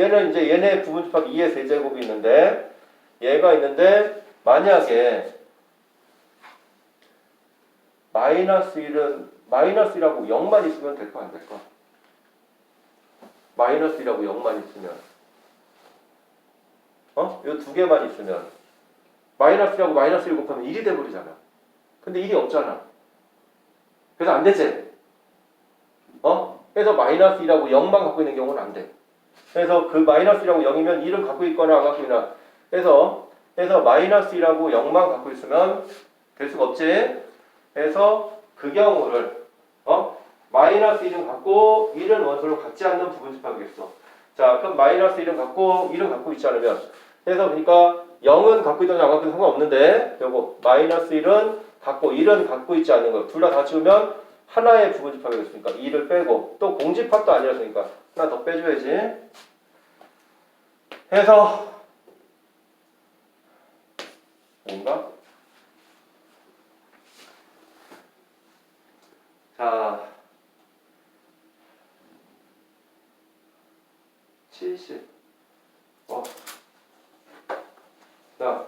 얘는 이제 얘네 부분 집합 2의 세제곱이 있는데 얘가 있는데 만약에 마이너스 1은 마이너스 1하고 0만 있으면 될거안될 거? 마이너스 1하고 0만 있으면 어? 요 두 개만 있으면 마이너스 1하고 마이너스 1 곱하면 1이 돼버리잖아. 근데 1이 없잖아. 그래서 안 되지. 어? 그래서 마이너스 1하고 0만 갖고 있는 경우는 안 돼. 그래서 그 마이너스 1하고 0이면 1을 갖고 있거나 안 갖고 있나. 그래서 그래서 마이너스 1하고 0만 갖고 있으면 될 수가 없지. 그래서 그 경우를 어? 마이너스 1은 갖고 1은 원소를 갖지 않는 부분 집합이겠어. 자, 그럼 마이너스 1은 갖고 1은 갖고 있지 않으면 그래서 그러니까 0은 갖고 있든 안 갖고 있든 상관없는데 요거 마이너스 1은 갖고 1은 갖고 있지 않는 거 둘 다다 치우면 하나의 부분집합이 됐으니까 2를 빼고 또 공집합도 아니었으니까 하나 더 빼줘야지 해서 뭔가 자 70. 어. 자,